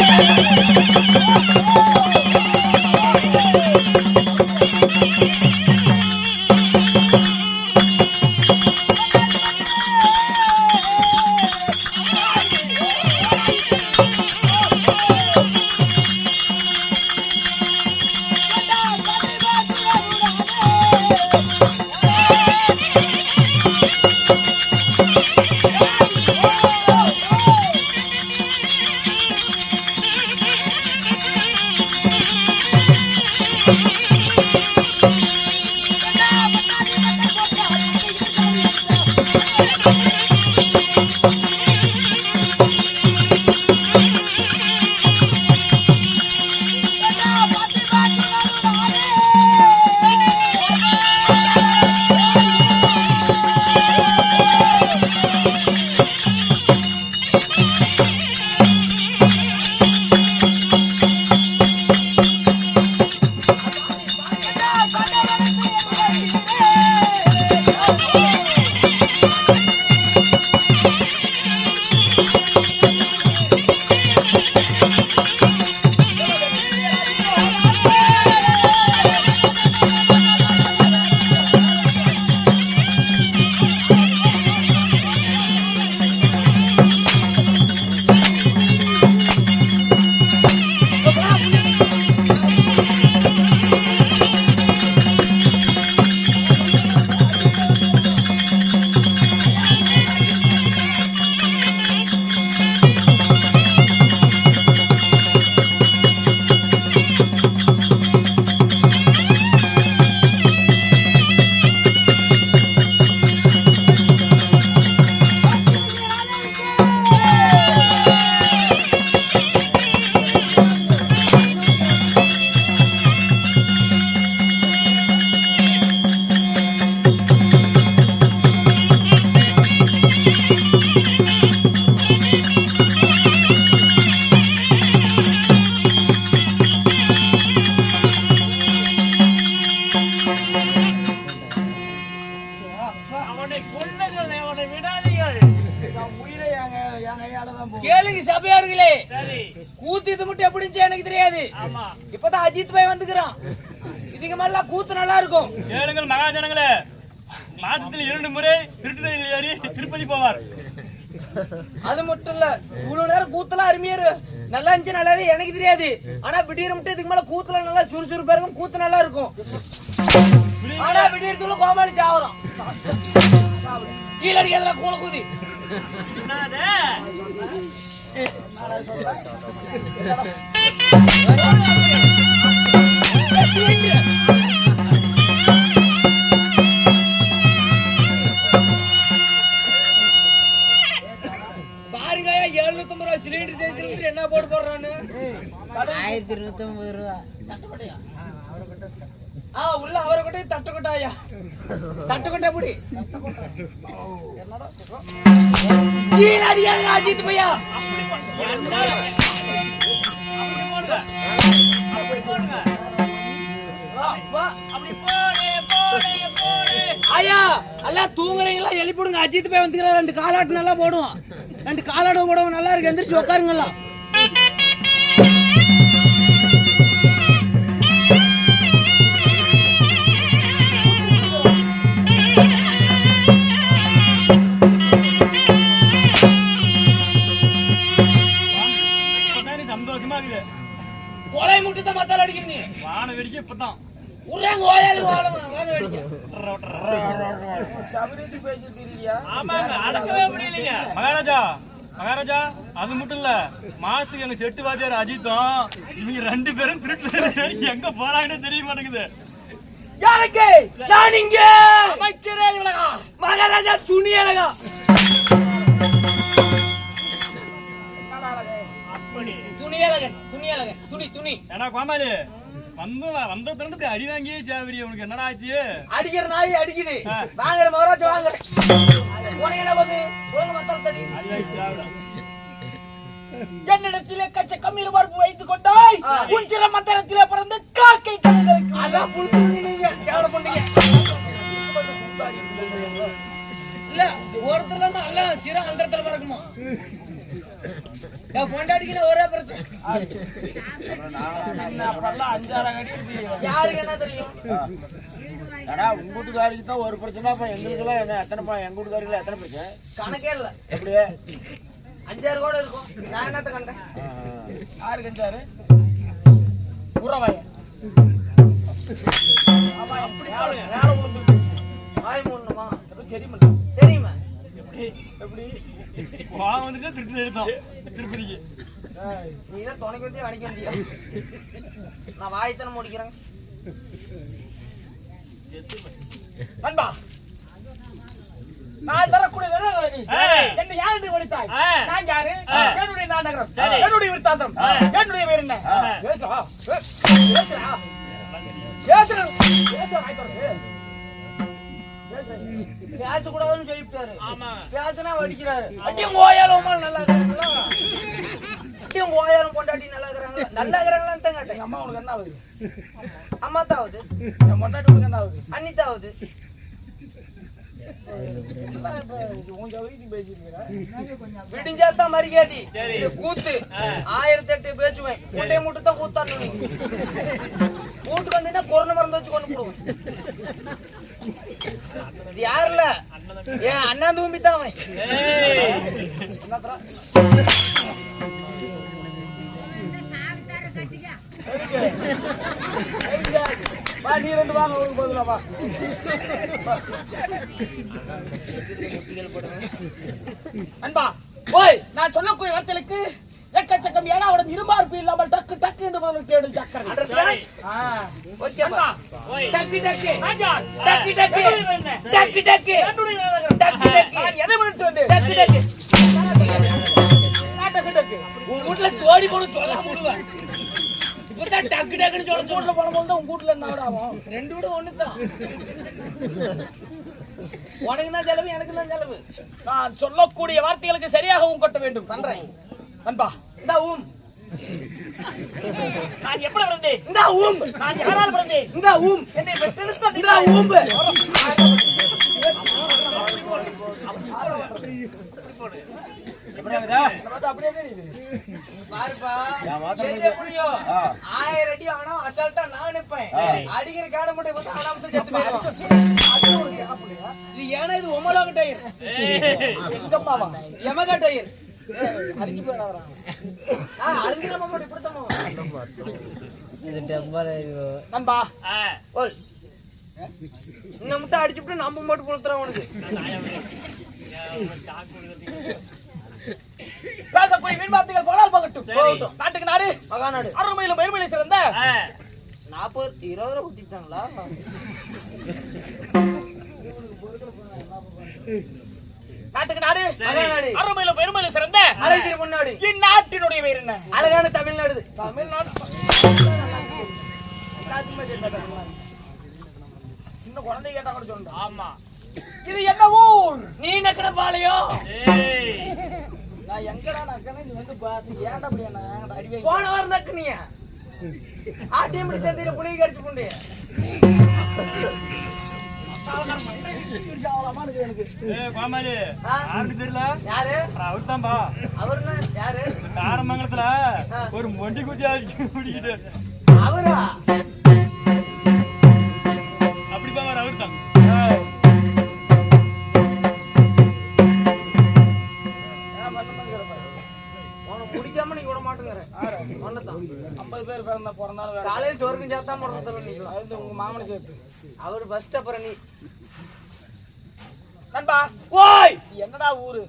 அவனை அது மட்டும் இல்ல இவ்வளவு நேரம் கூத்தலாம் அருமையா நல்லா இருந்துச்சு நல்லா எனக்கு தெரியாது. ஆனா விடியற மட்டும் இதுக்கு மேல கூத்துல நல்லா சுறுசுறுப்பா இருக்கும் கூத்து நல்லா இருக்கும். ஆனா விடியறதுக்குள்ள கோமாளி சாவரம். கீழே அடிக்கிறதுல கூல கூதி. என்னது? ஆயிரத்தி இருபத்தி ஒன்பது ரூபா. ஆ உள்ள அவரை கொட்டை தட்டு தட்டுக்கொட்டா தட்டு புடி. கீழே அஜித் பையா? ஐயா எல்லாம் தூங்குறீங்களா? எழுப்பிடுங்க அஜித் பையன் வந்துக்கிறேன். ரெண்டு காலாட்டு நல்லா போடுவோம் ரெண்டு காலாட்டம் போடுவோம் நல்லா இருக்கு. எந்திரிச்சு உட்காருங்கலாம் அடிக்கிறீங்க வான வெடிக்க இப்பதான். உருவாங்க ஓயாளு வாழ வாங்க வெடிக்க. ஆமாங்க, அடக்கவே முடியலைங்க. மகாராஜா மகாராஜா அது மட்டும் இல்ல மாசத்துக்கு எங்க செட்டு வாத்தியார் அஜித்தும் இவங்க ரெண்டு பேரும் திருட்டு எங்க போறாங்கன்னு தெரிய மாட்டேங்குது. யாருக்கு? நான் இங்க. அமைச்சரே. மகாராஜா துணி அழகா. அப்படி. துணி அழகன் துணி அழகன் துணி. துணி ஏன்னா கோமாளி வந்து வந்த திறந்து இப்படி அடி வாங்கியே சேவரி உனக்கு. என்னடா ஆச்சு? அடிக்கிற நாய் அடிக்குது. வாங்குற மகாராஜா வாங்குற. உனக்கு என்ன தடி என்னிடத்திலே கச்ச கம்மீர் பருப்பு வைத்துக் கொண்டாய். உன் சிற மந்திரத்திலே பிறந்த காக்கை கழுதைகளுக்கு அதான் புடிச்சு நீங்க. கேவல பண்ணீங்க? இல்ல ஒருத்தர் தான் அல்ல சிற அந்தரத்துல பறக்குமா? ஒரே பிரச்சனை. அஞ்சாறு. யாருக்கு என்ன தெரியும்? ஆனா உங்க வீட்டுக்காரிக்கு தான் ஒரு பிரச்சனை அப்ப எங்களுக்கு எல்லாம் என்ன எத்தனை எங்க வீட்டுக்காரிக்கு எத்தனை பிரச்சனை? கணக்கே இல்ல. எப்படி? அஞ்சாறு கூட இருக்கும். நான் என்னத்த கண்டேன்? யாரு கஞ்சாரு உறவைய ஆமா பாருங்க நேரம் விழுந்து வாய் மூடணுமா? தெரியுமில்ல. தெரியுமா எப்படி வா வந்துட்டு திருப்பி எடுத்தோம் திருப்பதிக்கு நீ தான் துணைக்கு வந்து வணிக்க முடியும் நான் வாய்த்தனை முடிக்கிறேன் நண்பா நான் வரக்கூடிய. என்னை யார் என்று படித்தாய் ஆ. நான் யாரு. என்னுடைய நாடகம். என்னுடைய விருத்தாந்தம். என்னுடைய பேர் என்ன ஆ. பேசுடா பேசுடா பேசுடா திறந்து. பேசக்கூடாதுன்னு சொல்லிவிட்டாரு. ஆமா. பேசினா வடிக்கிறாரு அடியும் ஓயாலும் நல்லா இருக்கிறாங்களா? அட்டியும் ஓயாலும் பொண்டாட்டி நல்லா இருக்கிறாங்களா? நல்லா இருக்கிறாங்களான்னு தான் கேட்டேன் அம்மா உனக்கு என்ன ஆகுது? அம்மா தாவுது என் பொண்டாட்டி உனக்கு என்ன ஆகுது? அண்ணி மரியாதை. சரி. இது கூத்து. ஆயிரத்தி எட்டு பேச்சுவேன். முட்டையை தான் நீ. கூட்டுக்கு வந்தீங்கன்னா கொரோனா மருந்து வச்சு கொண்டு போடுவோம் இது யாருல ஏன் அண்ணா தூம்பி தான் அவன். நீ ரெண்டு வாங்க ஒரு அன்பா ஓய் நான் சொல்லக்கூடிய வார்த்தைகளுக்கு எக்கச்சக்கம் ஏன்னா அவன் இருமார்பு இல்லாமல் டக்கு டக்கு என்று பதில் கேடும் சக்கரை. டக்கு டக்கு. டக்கு டக்கு. டக்கு டக்கு. டக்கு டக்கு. எதை வந்து டக்கு டக்கு. வீட்டுல சோடி போன சொல்ல முடிவேன் இப்பதான் டக்கு டக்குன்னு சொல்ல உங்க வீட்டுல போன போது உங்க வீட்டுல ஆகும்? ரெண்டு வீடும் ஒண்ணுதான். உனக்கு தான் செலவு எனக்கு தான் செலவு. நான் சொல்லக்கூடிய வார்த்தைகளுக்கு சரியாகவும் கொட்ட வேண்டும். பண்றேன். அன்பா இந்த ஊம். நான் எப்படி பிறந்தேன்? இந்த ஊம். நான் யாரால் பிறந்தேன்? இந்த ஊம். என்னை பெற்றெடுத்த இந்த ஊம்பு. ஆயிரம் அடி ஆனா அசால்ட்டா நான் நிப்பேன். அடிக்கிற காட மட்டும் இது ஏன்னா இது ஒமலோக டயர் எங்கம்மாவா? எமகா டயர் அழுங்கிற மட்டும் அடிச்சுட்டு நம்ம மட்டும் கொடுத்துறோம் உனக்கு. பேசக்கூடிய வீண் வார்த்தைகள் போனால் போகட்டும் போகட்டும். நாட்டுக்கு நாடு. மகாநாடு பெருமையிலும் சிறந்த ஆ. நாற்பது இருபது ரூபா ஊத்திட்டாங்களா நாட்டுக்கு நாடு. மகாநாடு அருமையிலும் பெருமையிலும் சிறந்த அழகிரி முன்னாடி. இந்நாட்டினுடைய பேர் என்ன? அழகான தமிழ்நாடு. தமிழ்நாடு. சின்ன குழந்தை கேட்டா கூட சொல்லுங்க. ஆமா. இது என்ன ஊர்? நீ நக்கிற பாளையம் ஏய். நான் எங்கடா நக்கனே நீ வந்து பார்த்து ஏன்டா அப்படி என்ன? போன வாரம் நக்குனிய ஆட்டியம் பிடி சந்தையில புளி கடிச்சு கொண்டு. ஆ. ஒரு மொண்டி குட்டி அடிச்சு முடிக்கிட்டு அவரா? அப்படிப்பா அவர் தான் உன முடிக்காம நீ விட மாட்டேங்கிற ஐம்பது பேர் பிறந்த பிறந்தாலும் காலையில் சோறுக்கும் சேர்த்தா அது உங்க மாமனை சேர்த்து அவர் ஃபர்ஸ்ட் அப்புறம் நீ. நண்பா. ஓய் என்னடா ஊரு?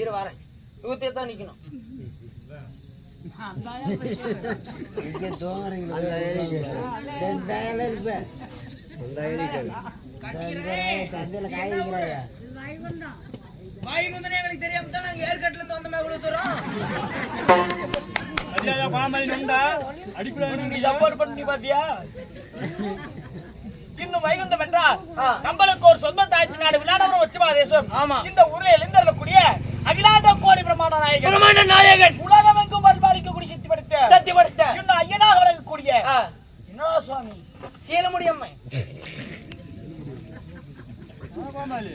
இரு வரேன். ஊத்தியே தான் நிக்கணும். தெரியாம தான் நாங்க ஏற்காட்டுல இருந்து வந்த இவ்வளவு தூரம். ஐயா கோமாளி நண்டா அடிக்கூடாது நீ சப்போர்ட் பண்ணி பாத்தியா? இன்னும் வைகுந்தம் என்றால். நம்மளுக்கு ஒரு சொந்த தாய்ச்சி நாடு விளையாடவரும் வச்சுமா தேசம். ஆமா. இந்த ஊரில் எழுந்தருளக்கூடிய அகிலாண்ட கோடி பிரமாண நாயகன். பிரமாண்ட நாயகன். உலகமெங்கும் பல்பாலிக்கக்கூடிய சித்தி படுத்த சத்தியப்படுத்த இன்னும் ஐயனாக விளங்கக்கூடிய ஆ, என்னடா சுவாமி சீலமுடியம்மை. கோமாளி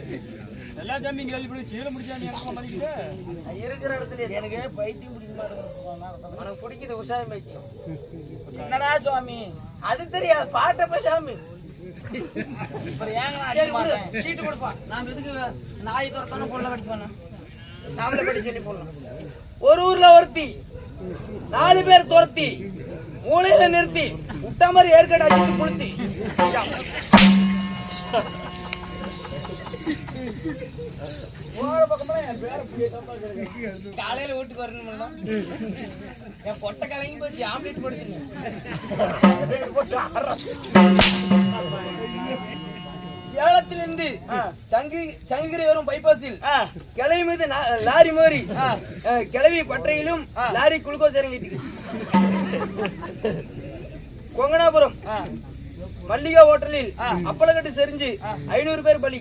எல்லா சாமியும் கேள்விப்படி சீல மதிக்குது இருக்கிற இடத்துல எனக்கு பைத்தியம் பிடிக்க மாட்டேங்குது உனக்கு பிடிக்குது உஷாயம் பைத்தியம். என்னடா சுவாமி? அது தெரியாது பாட்டப்ப சாமி. சீட்டு கொடுப்பான் நாம எதுக்கு நாய் துரத்தான பொருளை கடிப்பானா நாமளே படி சொல்லி போடலாம் ஒரு ஊர்ல ஒருத்தி நாலு பேர் துரத்தி மூலையில நிறுத்தி விட்ட மாதிரி ஏற்கனவே அடிச்சு குளுத்தி காலையில வீட்டுக்கு வரணும்ல என் பொட்டை கலங்கி போச்சு ஆம்பளேட் போடுச்சுங்க சேலத்திலிருந்து சங்கி சங்கிரி வரும் பைபாஸில் கிளவி மீது லாரி மோரி கிளவி பற்றையிலும் லாரி குளுக்கோஸ் இறங்கிட்டு கொங்கனாபுரம் மல்லிகா ஹோட்டலில் அப்பளக்கட்டு செறிஞ்சு ஐநூறு பேர் பலி.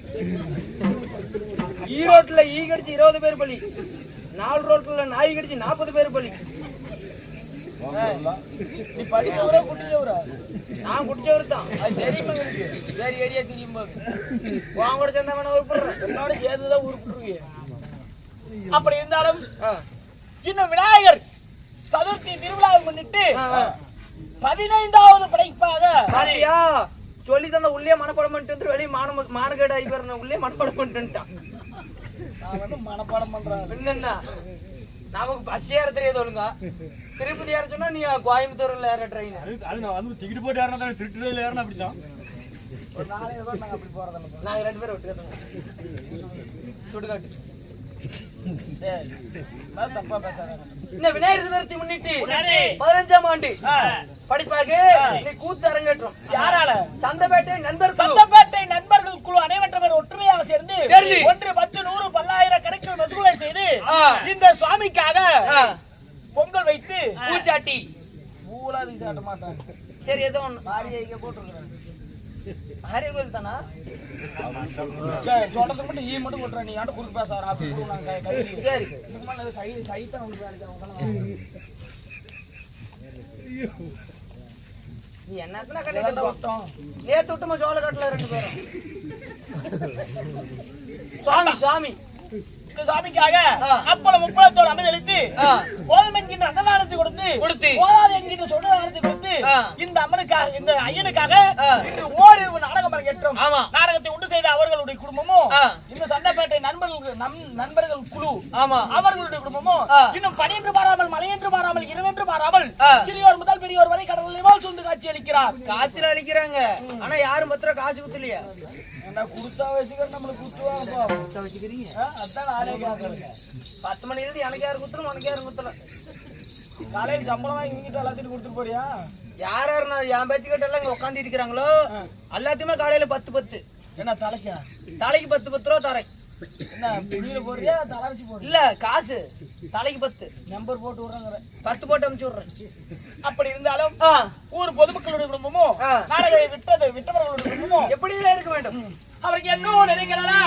ஈரோட்ல ஈ கடிச்சு இருபது பேர் பலி. நாலு ரோட்ல நாய் கடிச்சு நாற்பது பேர் பலி. நீ படிச்சவரா குட்டிச்சவரா? நான் குடிச்சவர் தான். அது தெரியுமா எனக்கு வேறு ஏரியா தெரியும்? போது உன் கூட சேர்ந்தா வேணா உருப்படுறேன். என்னோட சேர்ந்துதான் உருப்பிடுவீங்க அப்படி இருந்தாலும் இன்னும் விநாயகர் சதுர்த்தி திருவிழாவை முன்னிட்டு பதினைந்தாவது படைப்பாக பாத்தியா சொல்லி தந்த உள்ளே மனப்பாடம் பண்ணிட்டு வெளியே மான மானகேடு ஆகி போறேன் உள்ளே மனப்பாடம் பண்ணிட்டுட்டான் மனப்பாடம் பண்றேன். என்னன்னா நமக்கு பஸ் ஏற தெரியாது ஒழுங்கா திருப்பதி ஏற சொன்னா நீ கோயம்புத்தூர்ல ஏற ட்ரெயின் அது அது நான் வந்து டிக்கெட் போட்டு ஏறினா தான் திருட்டு ஏறினா அப்படிதான் ஒரு நாளைக்கு கூட நாங்க அப்படி போறதில்ல. நாங்க ரெண்டு பேரும் விட்டுக்கிறோம் சுடுகாட்டு. பதினஞ்சாம் ஆண்டு படிப்பாக நீ கூத்து அரங்கேற்றம். யாரால? சந்தப்பேட்டை நண்பர். சட்டப்பேட்டை நண்பர்கள் குழு அனைவற்றவர் ஒற்றுமையாக சேர்ந்து சேர்ந்து. ஒன்று பத்து நூறு பல்லாயிரம் கணக்கில் வசூலை செய்து. இந்த சுவாமிக்காக பொங்கல் வைத்து பூச்சாட்டி பூலாதி சாட்ட மாட்டாங்க. சரி ஏதோ ஒண்ணு. மாரியை இங்க போட்டுருக்கிறேன் ஆரிய கோயில் தானா சொல்றதுக்கு மட்டும் ஈ மட்டும் கொட்டுறேன் நீ ஆட்ட குறுக்கு பேச வர? அப்படி கொடுங்க சரி கை கை. தான் உங்களுக்கு என்னத்துல கட்டிட்டு வட்டம் நேத்து விட்டுமா சோழ காட்டுல ரெண்டு பேரும்? சுவாமி சுவாமி. சாமிக்காக. அப்பளம் முப்பளத்தோடு அமைதளித்து ஆ. போதும் என்கின்ற அன்னதானத்தை கொடுத்து கொடுத்து. போதாது என்கின்ற சொன்னதானத்தை கொடுத்து. இந்த அம்மனுக்காக இந்த ஐயனுக்காக. இன்று ஓரிரு நாடகம் அரங்கேற்றம் ஆமா. நாடகத்தை உண்டு செய்த அவர்களுடைய குடும்பமும். இந்த சண்டைப்பேட்டை நண்பர்கள் நம் நண்பர்கள் குழு ஆமா அவர்களுடைய குடும்பமும். இன்னும் பனியென்று பாராமல் மலையென்று பாராமல் இரவென்று பாராமல். சிறியோர் முதல் பெரியோர் வரை கடலில் சூழ்ந்து காட்சி அளிக்கிறார் காய்ச்சல் அடிக்கிறாங்க ஆனா யாரும் பத்திரம் காசு குத்துலையா என்ன குடுத்தா வச்சுக்கிற நம்மளுக்கு குத்துவாங்கப்பா வச்சுக்கிறீங்க ஆ, அதான் நானே கேட்கறேன் பத்து மணில இருந்து எனக்கு யாரும் குத்துரும் உனக்கு யாரும் குத்தல காலையில் சம்பளம் வாங்கி நீங்கிட்ட எல்லாத்தையும் கொடுத்துட்டு போறியா யார் யார் நான் என் பேச்சு கேட்ட எல்லாம் இங்க உட்காந்து இருக்கிறாங்களோ எல்லாத்தையுமே காலையில பத்து பத்து என்ன தலைக்கா தலைக்கு பத்து பத்து ரூபா தரேன் இல்ல காசு. தலைக்கு பத்து. நம்பர் போட்டு விடுறாங்க பத்து போட்டு அனுப்பிச்சு விடுறேன். அப்படி இருந்தாலும் ஊர் பொதுமக்களுடைய குடும்பமும். நாடகை விட்டது விட்டவர்களுடைய குடும்பமும் எப்படி இருக்க வேண்டும்? அவருக்கு என்ன நினைக்கிறா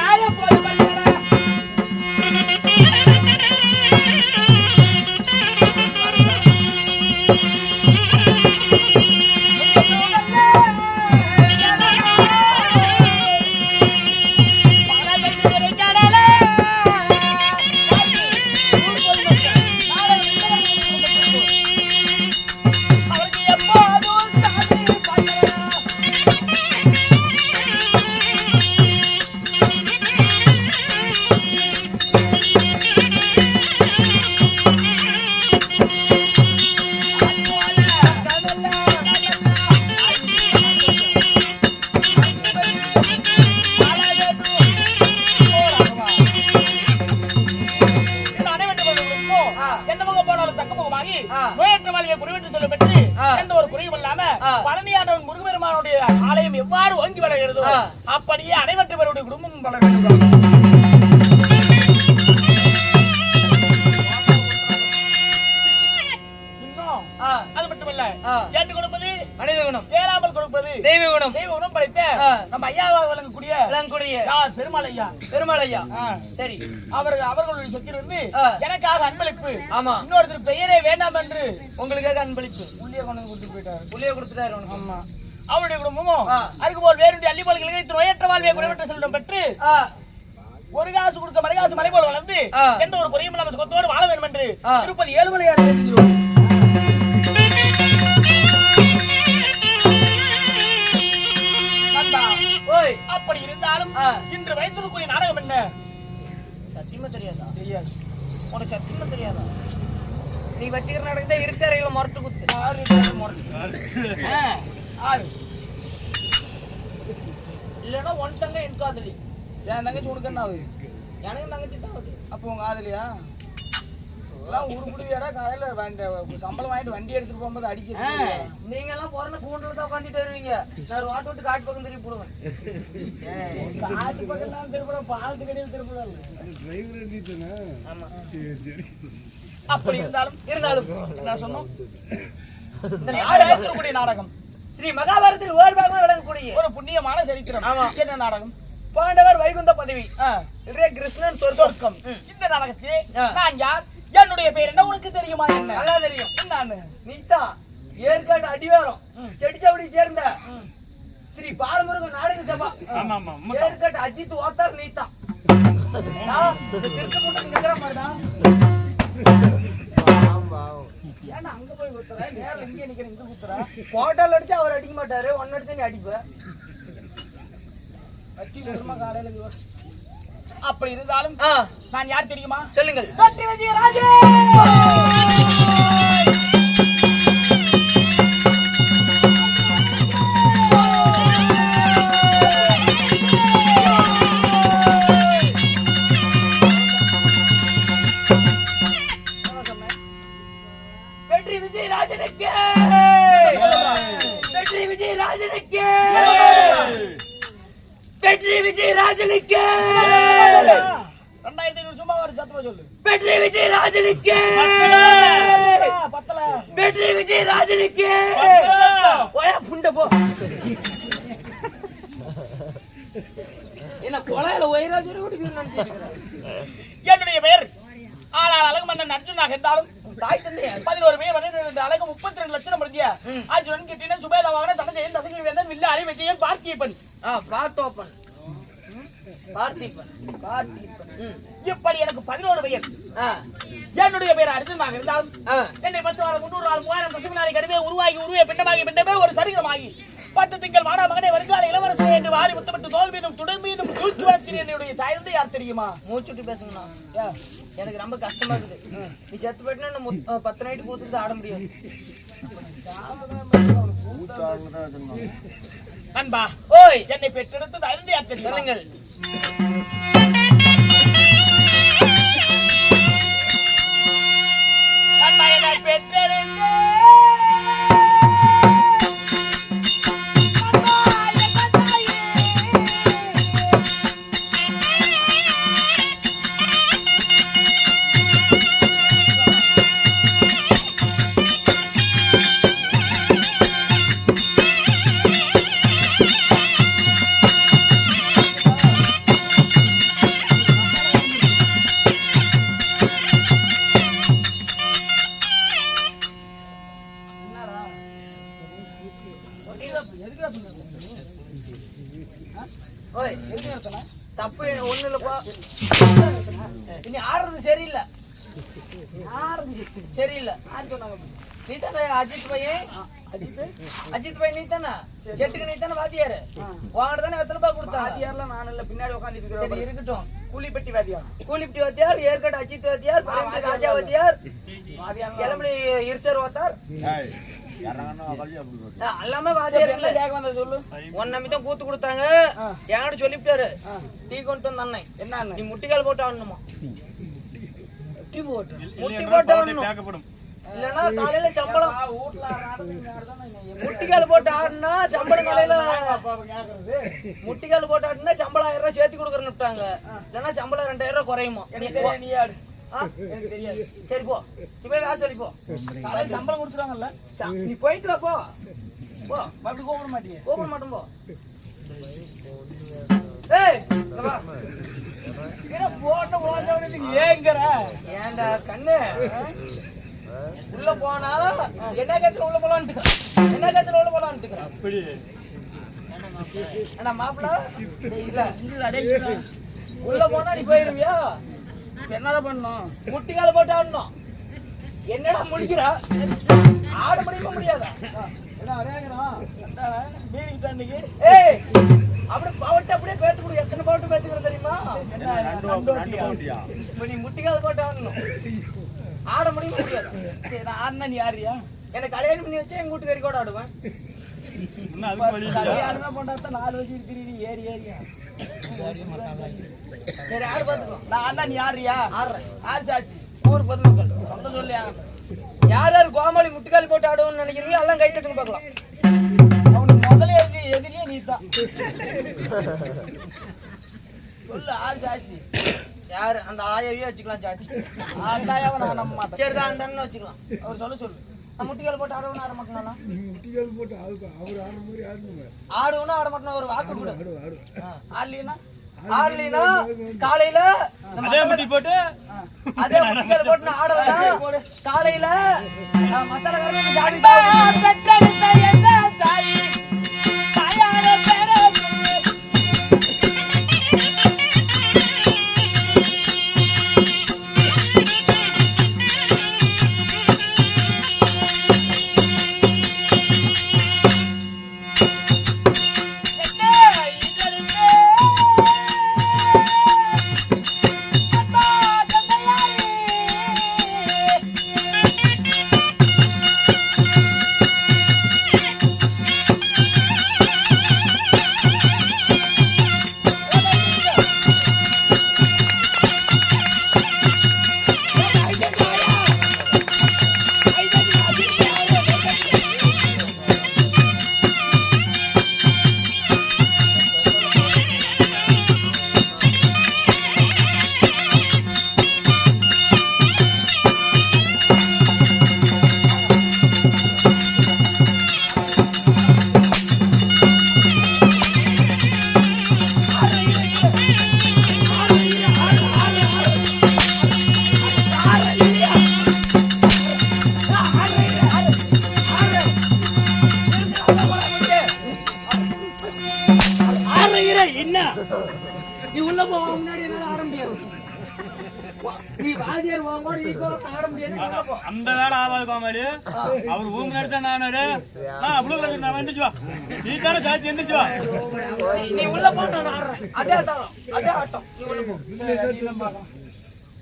ஆ, அது மட்டுமல்ல. ஏற்று கொடுப்பது மனித குணம் ஏறாமல் கொடுப்பது தெய்வ குணம் தெய்வ குணம் படைத்த. நம்ம ஐயாவாக விளங்கக்கூடிய யார் பெருமாள் ஐயா பெருமாள் ஐயா ஆ. சரி அவர் அவர்களுடைய சொத்தில் இருந்து. எனக்காக அன்பளிப்பு ஆமா இன்னொருத்தர் பெயரே வேண்டாம் என்று உங்களுக்காக அன்பளிப்பு உள்ளே கொண்டு கொடுத்து போயிட்டார் புள்ளிய கொடுத்துட்டாரு ஆமா அவருடைய குடும்பமும். அதுக்கு போல் வேறு அள்ளி போல் கிழக்கு நோயற்ற வாழ்வை குறைவற்ற செல்வம் பெற்று ஒரு காசு கொடுக்க மறுகாசு மலை போல வளர்ந்து. எந்த ஒரு குறையும் இல்லாம சுகத்தோடு வாழ வேண்டும் என்று. திருப்பதி ஏழுமலையார் வேண்டுகிறோம். வைத்திருக்கக்கூடிய நாடகம் என்ன? சத்தியமா தெரியாதா? தெரியாது. உனக்கு சத்தியமா தெரியாதா? நீ வச்சுக்கிற நடக்குதா இருக்கறையில முரட்டு குத்து. ஆறு இல்லைன்னா ஒன் தங்க என் காதலி. என் தங்கச்சி உனக்கு என்ன ஆகுது? எனக்கு தங்கச்சி தான் ஆகுது. அப்போ உங்க ஆதலியா உருப்பிடுவியாடா காலையில சம்பளம் வாங்கிட்டு வண்டி எடுத்துட்டு போகும்போது அடிச்சு நீங்க எல்லாம் பிறந்த கூண்டுல தான் உட்காந்துட்டு வருவீங்க. நான் ஒரு வாட்டு விட்டு காட்டு பக்கம் திருப்பி போடுவேன். காட்டு பக்கம் பாலத்து கடையில் ஆமா. அப்படி இருந்தாலும் இருந்தாலும் என்ன சொன்னோம்? இந்த நாடகத்திற்குரிய நாடகம் ஸ்ரீ மகாபாரதத்தில் ஓர்வாக விளங்கக்கூடிய ஒரு புண்ணியமான சரித்திரம். ஆமா. என்ன நாடகம்? பாண்டவர் வைகுந்த பதவி. கிருஷ்ணன் சொர்க்கம். இந்த நாடகத்தில். நான் யார்? என்னுடைய பேர் என்ன? உனக்கு தெரியுமா என்ன? நல்லா தெரியும். என்னன்னு நீத்தா ஏற்காடு அடிவாரம். செடிச்சவடி சேர்ந்த. ஸ்ரீ பாலமுருகன் நாடக சபா. ஏற்காடு அஜித் ஓத்தார் நீத்தா. திருக்க முட்டை நிக்கிற மாதிரிடா அங்க போய் குத்துற நேரம் இங்கே நிக்கிற இங்க குத்துற போட்டால் அடிச்சு அவர் அடிக்க மாட்டாரு ஒன்னு அடிச்சு நீ அடிப்ப. காலையில. அப்படி இருந்தாலும் நான் யார் தெரியுமா? சொல்லுங்கள். தாய் தந்தையா பதினோரு பேர் வந்து அழகு முப்பத்தி ரெண்டு லட்சம் முடிஞ்ச அர்ஜுனன் கிட்டின சுபேதா வாகன தனஜெயன் தசகிரி வேந்தன் வில்ல அழி விஜயன் பார்த்தியப்பன் பார்த்தோப்பன் ம். இப்படி எனக்கு பதினோரு பெயர். என்னுடைய பெயர் அர்ஜுனாக இருந்தாலும் என்னை பத்து வாரம் முன்னூறு நாள் மூவாயிரம் பசுமினாரி கடுவே உருவாகி உருவே பிண்டமாகி பிண்டமே ஒரு சரிகமாகி பத்து திங்கள் மாடா மகனை வருங்கால இளவரசே என்று வாரி முத்தமிட்டு தோல் மீதும் துடை மீதும் தூக்கி என்னுடைய தாய்ந்து யார் தெரியுமா? மூச்சுட்டு பேசுங்கண்ணா. எனக்கு ரொம்ப கஷ்டமா இருக்குது. நீ செத்து போயிட்டுனா பத்து நைட்டு கூத்துட்டு ஆட வச்சிருந்தாங்க. அன்பா ஓய் என்னை பெற்றெடுத்து தாய்ந்து யார் தெரியுமா சொல்லுங்கள் பெற்றெடுத்து வாங்கிட்டு தானே எத்தனை ரூபாய் கொடுத்தாங்க வாத்தியார்லாம் நான் இல்ல பின்னாடி சரி இருக்கிறேன் இருக்கட்டும். கூலிப்பட்டி வாத்தியார். கூலிப்டி வாத்தியார் ஏற்காடு அஜித் வாத்தியார் பரமத்தி ராஜா வாத்தியார். வாத்தார். எல்லாமே வாத்தியார் என்ன இல்லை கேட்க வந்த சொல்லு? உன் நம்பி தான் கூத்து கொடுத்தாங்க. என்கிட்ட சொல்லிவிட்டாரு. டீ கொண்டு வந்து அண்ணன். என்னன்னு நீ முட்டிக்கால் போட்டு ஆடணுமா? டீ போட்டு. முட்டி போட்டு ஆடணும். இல்லைன்னா காலையில சம்பளம். முட்டிக்கால் போட்டு ஆடினா சம்பளம் காலையில முட்டிக்கால் போட்டு ஆடினா சம்பளம் ஆயிரம் ரூபாய் சேர்த்து கொடுக்குறேன்னு விட்டாங்க. இல்லைன்னா சம்பளம் ரெண்டாயிரம் ரூபாய் குறையுமா? நீ ஆடு. சரி போ. இப்ப காசு சொல்லி போ. காலையில சம்பளம் கொடுத்துருவாங்கல்ல. நீ போயிட்டு வா போ. போ. அப்படி கூப்பிட மாட்டியே. கூப்பிட மாட்டோம் போ. ஏய் போட்ட ஏங்குற? ஏன்டா கண்ணு? உள்ள போனா என்ன கத்துல உள்ள போலான்ட்டு என்ன கத்துல உள்ள போலான்ட்டு அப்படி மாப்பிள்ள இல்ல. உள்ள போனா நீ போயிருவியா? இப்ப என்னதான் பண்ணணும் முட்டிகால போட்டு ஆடணும். என்னடா முடிக்கிற? ஆட முடியுமா முடியாதா? ஏய் அப்படியே பவட்டு அப்படியே பேத்து கொடு. எத்தனை பவட்டு பேத்துக்கிற தெரியுமா? ரெண்டு ரெண்டு பவுண்டியா? இப்ப நீ முட்டிகால போட்டு ஆடணும். ஆட முடியுமா முடியாதா. சரி, நான் ஆடுனா நீ யாரியா எனக்கு கல்யாணம் பண்ணி வச்சா எங்க வீட்டுக்காரி கூட ஆடுவேன்? கல்யாணம் பண்ணாதான் நாலு வச்சு திரியுது ஏறி ஏறியா? சரி ஆடு பாத்துக்கோ நான் ஆடுனா நீ யாரியா ஆடுறேன். ஆறு சாட்சி ஊர் பொதுமக்கள். சொந்த சொல்லியா? யார் யார் கோமாளி முட்டுக்காலி போட்டு ஆடுவோம்னு நினைக்கிறீங்களோ எல்லாம் கை தட்டுங்க பார்க்கலாம். அவனுக்கு முதல்ல எதிரி எதிரியே நீ தான். சொல்லு ஆறு சாட்சி யாரு? அந்த ஆயையே வச்சுக்கலாம் சாச்சி ஆண்டாயாவ நான் நம்ப மாட்டேன். சரி தான் அந்த வச்சுக்கலாம். அவர் சொல்ல சொல்லு. முட்டிக்கால் போட்டு ஆடவும் ஆட மாட்டேனா? ஆடுவோம்னா ஆட மாட்டேன்? ஒரு வாக்கு கொடு. ஆ. ஆடலினா ஆடலினா காலையில அதே முட்டி போட்டு அதே முட்டிக்கால் போட்டு நான் ஆடல காலையில மத்தால பெற்றெடுத்த தாய்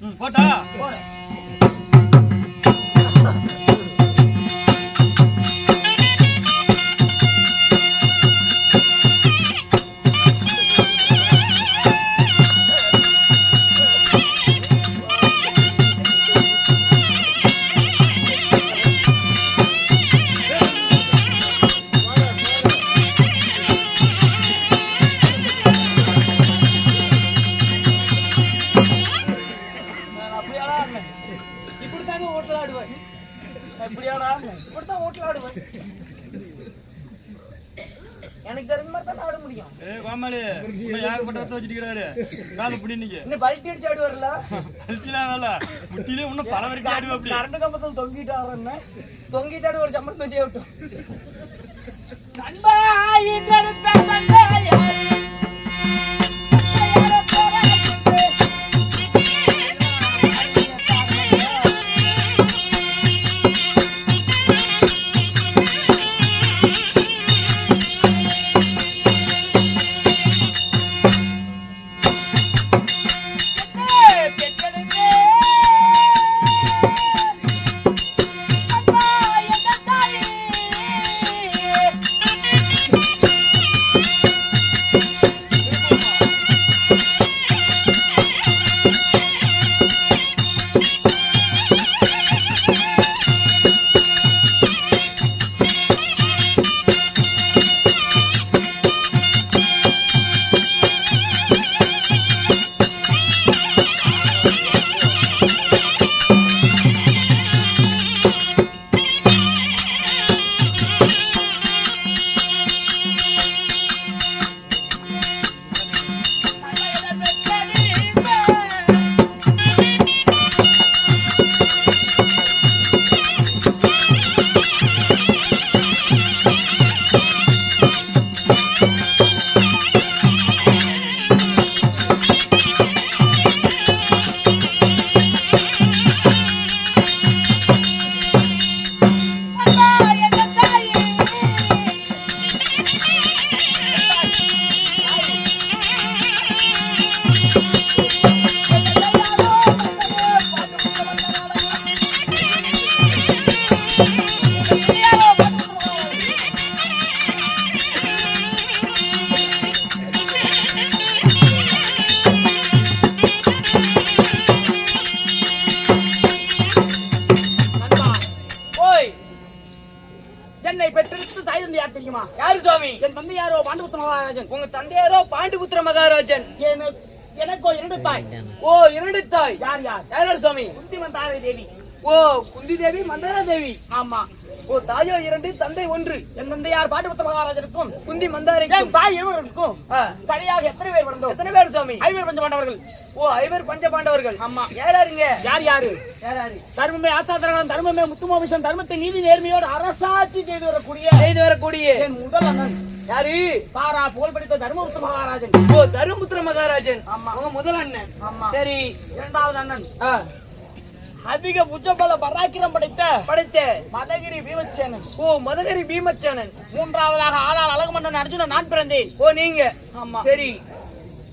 போட்டா. கரண்ட் கம்பத்தில் தொங்கிட்டு ஆடுறேன்னு தொங்கிட்டு ஆடு ஒரு சம்பளம் தந்தி ஆகட்டும் மகாராஜன். உங்க தந்தையாரோ பாண்டிபுத்திர மகாராஜன். எனக்கு- இரண்டு தாய். ஓ இரண்டு தாய். யார் யார்? யார் சுவாமி? குந்தி மந்தாரை தேவி ஓ குந்தி தேவி மந்தாரா தேவி ஆமா. ஓ தாயோ இரண்டு தந்தை ஒன்று. என் தந்தையார் பாண்டுபுத்த மகாராஜனுக்கும் குந்தி மந்தாரைக்கும். என் தாய் இருவருக்கும் சரியாக எத்தனை பேர் வந்தோம் எத்தனை பேர் சுவாமி? ஐவர் பஞ்ச பாண்டவர்கள். ஓ ஐவர் பஞ்ச பாண்டவர்கள். ஆமா. யாராருங்க யார் யாரு யாராரு தர்மமே ஆச்சாத்திரகாலம் தர்மமே முத்துமோபிஷன் தர்மத்தை நீதி நேர்மையோடு அரசாட்சி செய்து வரக்கூடிய செய்து வரக்கூடிய என் முதல் அண்ணன் யாரு? பாரா புகழ் படித்த தர்மபுத்த மகாராஜன். ஓ தருமபுத்திர மகாராஜன். ஆமா. உங்க முதல் அண்ணன். ஆமா. சரி. இரண்டாவது அண்ணன். அதிக புஜபல பராக்கிரம் படைத்த படைத்த மதகிரி பீமச்சேனன். ஓ மதகரி பீமச்சனன். மூன்றாவதாக ஆளால் அழகுமன்னன் அர்ஜுனன் நான் பிறந்தேன். ஓ நீங்க. ஆமா. சரி.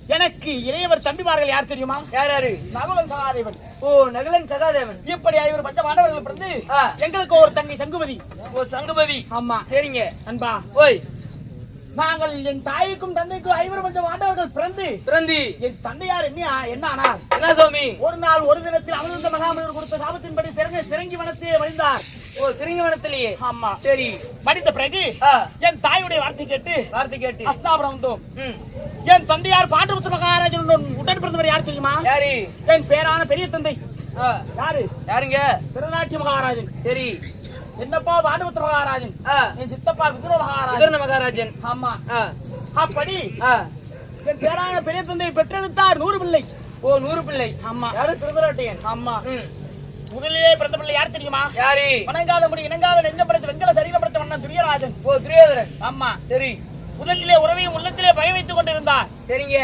எனக்கு இளையவர் தம்பிமார்கள் யார் தெரியுமா? யாராரு நகுலன் சகாதேவன். ஓ நகுலன் சகாதேவன். இப்படி ஐவர் பஞ்ச மாணவர்கள் பிறந்து. எங்களுக்கு ஒரு தங்கை சங்குமதி ஓ சங்குபதி. ஆமா. சரிங்க. அன்பா ஓய். நாங்கள் என் தாய்க்கும் தந்தைக்கும் ஐவர் பஞ்ச மாண்டவர்கள் பிறந்து பிறந்தி. என் தந்தையார் என்ன என்ன ஆனார்? என்ன சுவாமி? ஒரு நாள் ஒரு தினத்தில் அமிர்த மகாமனிதர் கொடுத்த சாபத்தின்படி சிறங்க சிறங்கி வனத்தையே வழிந்தார். ஓ சிரிங்கவனத்திலேயே ஆமா. சரி. மடிந்த பிறகு என் தாயுடைய வார்த்தை கேட்டு வார்த்தை கேட்டு. அஸ்தாபுரம் வந்தோம். என் தந்தையார் பாண்டபுத்த மகாராஜனுடன் உடன் பிறந்தவர் யார் தெரியுமா? யாரு? என் பேரான பெரிய தந்தை. யாரு? யாருங்க? திருநாட்டிய மகாராஜன். சரி. என்னப்பா பாண்டபுத்த மகாராஜன்? என் சித்தப்பா விதுர மகாராஜன். மகாராஜன். ஆமா. அப்படி என் பேரான பெரிய தந்தை பெற்றெடுத்தார் நூறு பிள்ளை. ஓ நூறு பிள்ளை. ஆமா. யாரு? திருதராட்டையன். ஆமா. முதலிலே பிறந்த பிள்ளை யார் தெரியுமா? யாரு? வணங்காத முடி இணங்காத நெஞ்சம் படைத்த வெண்கல சரீரம் படைத்த மன்னன் துரியராஜன். ஓ துரியோதரன். ஆமா. சரி. உதட்டிலே உறவையும் உள்ளத்திலே பய வைத்துக் கொண்டிருந்தார். சரிங்க.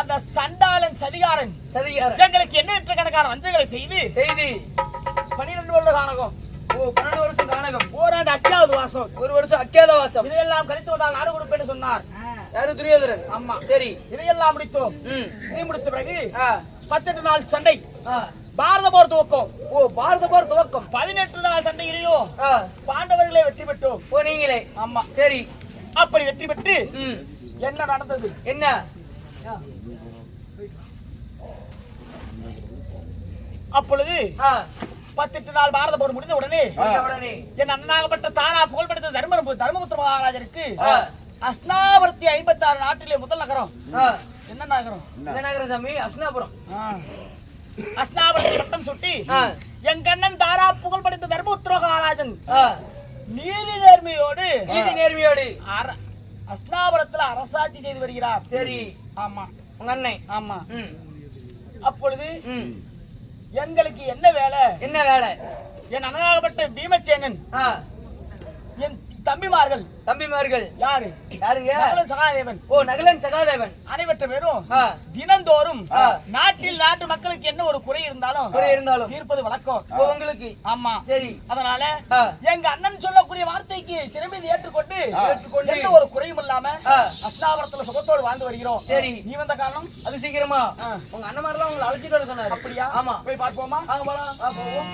அந்த சண்டாளன் சதிகாரன் சதிகாரன். எங்களுக்கு எண்ணற்ற கணக்கான வஞ்சங்களை செய்து செய்தி. பனிரெண்டு வருட காணகம் ஓ பன்னெண்டு வருஷம் கானகம். ஓராண்டு அத்தியாவது வாசம். ஒரு வருஷம் அக்கியாதவாசம் இதையெல்லாம் கழித்து வந்தால் நாடு கொடுப்பேன்னு சொன்னார். யாரு? துரியோதரன் ஆமா. சரி. இதையெல்லாம் முடித்தோம். ம். இதை முடித்த பிறகு பத்தெட்டு நாள் சண்டை. பாரத போர் துவக்கம். ஓ பாரத போர் துவக்கம். பதினெட்டு நாள் சண்டையிலேயோ ஆ. பாண்டவர்களே வெற்றி பெற்றோம். ஓ நீங்களே. ஆமா. சரி. அப்படி வெற்றி பெற்று ம். என்ன நடந்தது? என்ன? அப்பொழுது ஆ. பத்தெட்டு நாள் பாரத போர் முடிந்த உடனே என் அண்ணாகப்பட்ட தானா புகழ்பெற்ற தர்ம தர்மபுத்திர மகாராஜருக்கு அஸ்னாபுரத்தி ஐம்பத்தி ஆறு நாட்டிலே முதல் நகரம். என்ன நகரம்? என்ன நகரம் சாமி? அஸ்னாபுரம் அஸ்னாபுரத்தை வட்டம் சுட்டி என் கண்ணன் தாரா புகழ் படைத்த தர்மபுத்திர மகாராஜன் நீதி நேர்மையோடு நீதி நேர்மையோடு. அஸ்னாபுரத்துல அரசாட்சி செய்து வருகிறார். சரி. ஆமா. உங்க அண்ணன். ஆமா. அப்பொழுது எங்களுக்கு என்ன வேலை? என்ன வேலை? என் அண்ணனாகப்பட்ட பீமச்சேனன். ஆ. என் தம்பிமார்கள். தம்பிமார்கள். யாரு? யாருங்க? நகுலன் சகாதேவன். ஓ நகலன் சகாதேவன். அனைவற்ற பேரும் தினந்தோறும். நாட்டில் நாட்டு மக்களுக்கு என்ன ஒரு குறை இருந்தாலும் குறை இருந்தாலும். தீர்ப்பது வழக்கம். உங்களுக்கு? ஆமா. சரி. அதனால எங்க அண்ணன் சொல்லக்கூடிய வார்த்தைக்கு சிறமீது ஏற்றுக்கொண்டு ஏற்றுக்கொண்டு. எந்த ஒரு குறையும் இல்லாம ஆ. அஸ்னாபுரத்துல சுகத்தோடு வாழ்ந்து வருகிறோம். சரி. நீ வந்த காரணம்? அது சீக்கிரமா. உங்க அண்ணன் மாதிரிலாம் உங்களை அழைச்சிட்டு வர சொன்னாரு. அப்படியா? ஆமா. போய் பார்ப்போமா? வாங்க போலாம். போவோம்.